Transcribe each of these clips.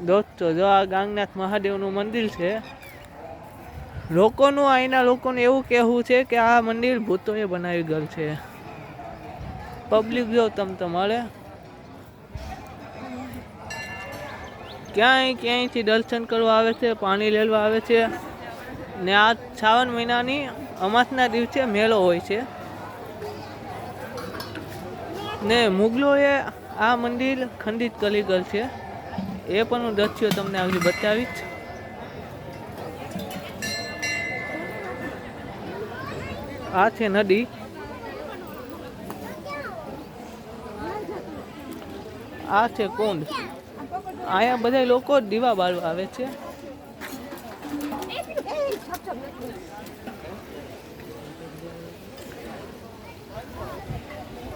દોસ્તો, જો આ ગાંગનાથ મહાદેવનું મંદિર છે, લોકોનું, અહીંના લોકોનું એવું કહેવું છે કે આ મંદિર ભૂતોએ બનાવી ગયેલ છે. પબ્લિક જો તમ તમારે. ક્યાંય ક્યાંયથી દર્શન કરવા આવે છે, પાણી લેવા આવે છે, ને આ શ્રાવણ મહિનાની અમાસના દિવસે મેળો હોય છે. ને મુગલોએ આ મંદિર ખંડિત કરી ગયેલ છે. એ પણ હું દ્રશ્યો તમને આજે બતાવીશ. આ છે નદી. આ છે કુંડ. અહીંયા બધા લોકો દીવા બાળવા આવે છે.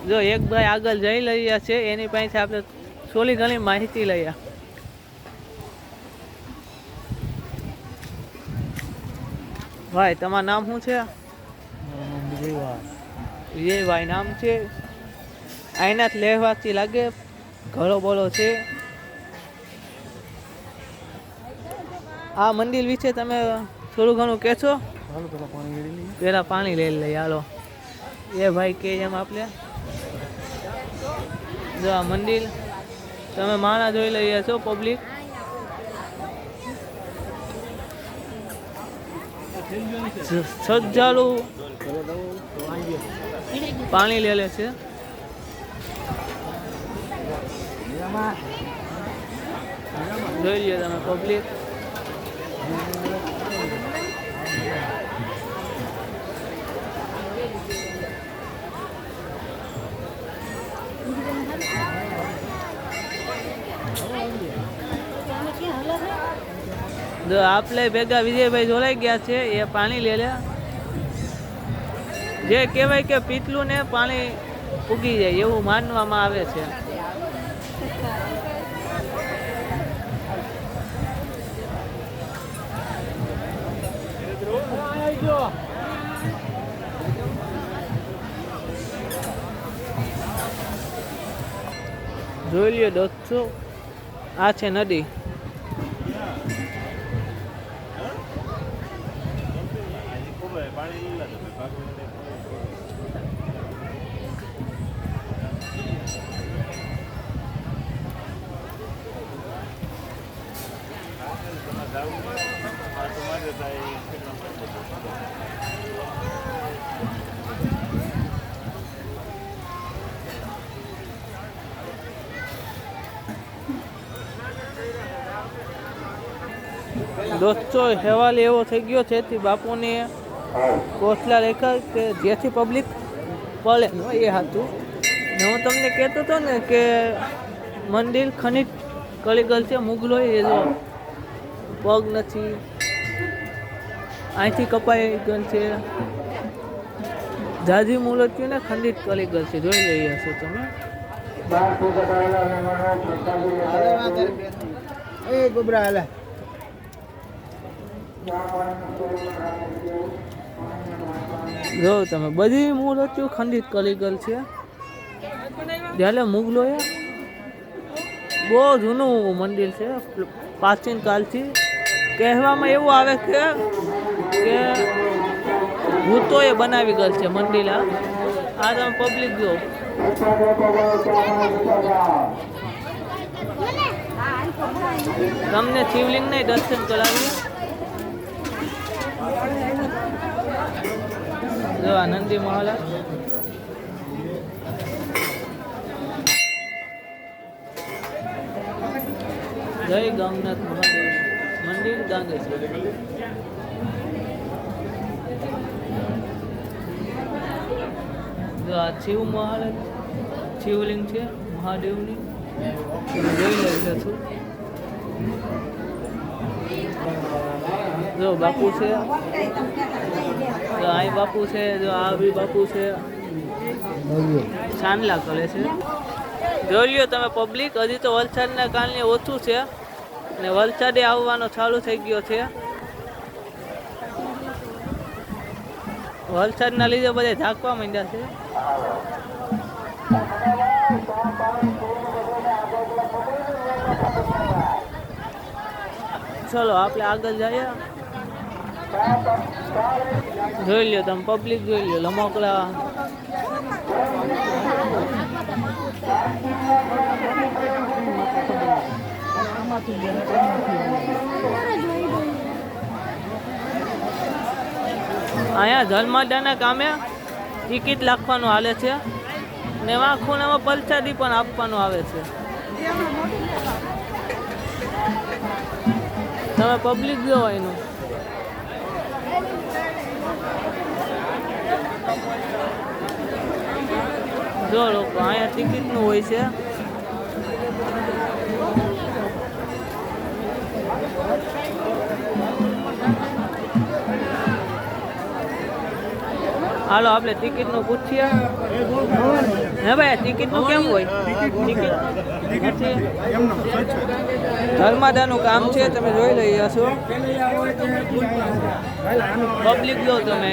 જો એક ભાઈ આગળ જઈ રહ્યા છે, એની પાસે આપણે થોડી ઘણી માહિતી લઈએ. ભાઈ તમારું નામ શું છે? વિજયભાઈ નામ છે. આઈનાથ લેવાથી લાગે ઘરો બોલો છે. આ મંદિર વિશે તમે થોડું ઘણું કહેશો પેલા પાણી લઈ લઈ હાલો. એ ભાઈ કે એમ આપણે જો આ મંદિર તમે માણા જોઈ લઈએ છો પબ્લિક સજ્જાલું પાણી લે લે છે. જોઈ લે તમે પબ્લિક આપણે ભેગા વિજયભાઈ જોડાઈ ગયા છે, એ પાણી લે લે જે કહેવાય કે પીતલું ને પાણી ઉગી જાય એવું માનવામાં આવે છે. જોઈ લ્યો દોસ્તો, આ છે નદી. દોસ્તો હેવાલ એવો થઈ ગયો છે તે બાપુને કોસલા રેખા કે જેથી પબ્લિક પડે. ન, એ હતું. ને હું તમને કહેતો હતો ને કે મંદિર ખનિજ કળીગલ છે, મુગલો એ જો પગ નથી. અહીંથી કપાઈ ગયેલ છે. જાજી મૂર્તિઓને ખંડિત કળીગલ છે. જોઈ લઈ છો તમે. એ ગોબરા હાલે. જો તમે, બધી મૂર્તિઓ ખંડિત કલીગલ છે. જ્યારે મુગલોએ બહુ જૂનું મંદિર છે, પ્રાચીન કાલથી. કહેવામાં એવું આવે કે કે ભૂતોએ બનાવી ગયેલ છે મંદિર આ. તમે પબ્લિક જો તમને શિવલિંગને દર્શન કરાવી જો આનંદી મહારાજ જય ગામનાથ મહાદેવ. મંદિર ગાંધેશ્વર જો આ શિવ મહાલ શિવલિંગ છે, મહાદેવની. જોઈ લઈ છું જો બાપુ છે. જો આઈ બાપુ છે, જો આ બી બાપુ છે. ચાંદલા કરે છે. જોઈ લ્યો તમે પબ્લિક હજી તો વલસાડના કારણે ઓછું છે. ને વલસાડે આવવાનો ચાલુ થઈ ગયો છે. વલસાડના લીધે બધા ઝાંકવા માંડ્યા છે. ચલો, આપણે આગળ જઈએ. જોઈ લ્યો તમે પબ્લિક જોઈ લો લમોકલા અહીંયા જન્મદાના કામે ટિકિટ લાખવાનું હાલે છે. ને એમાં ખૂણામાં પલસાદી પણ આપવાનું આવે છે. તમે પબ્લિક જો એનું. જો લોકો અહીંયા ટિકિટનું હોય છે. હાલો આપણે ટિકિટનું પૂછીએ. હે ભાઈ ટિકિટનું કેમ હોય? ટિકિટ ધર્માદાનું કામ છે, તમે જોઈ લઈ છો. પબ્લિક જો તમે.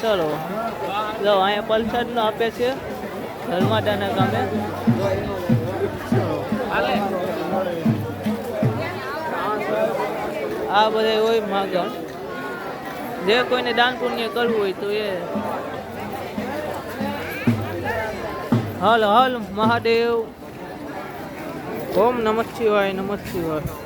ચલો. જો, અહીંયા પલસાડનું આપે છે. ધર્માદાના કામે આ બધા હોય માગણ જે કોઈને દાન પુણ્ય કરવું હોય તો એ. હલ હલ, મહાદેવ. ઓમ નમઃ શિવાય નમઃ શિવાય.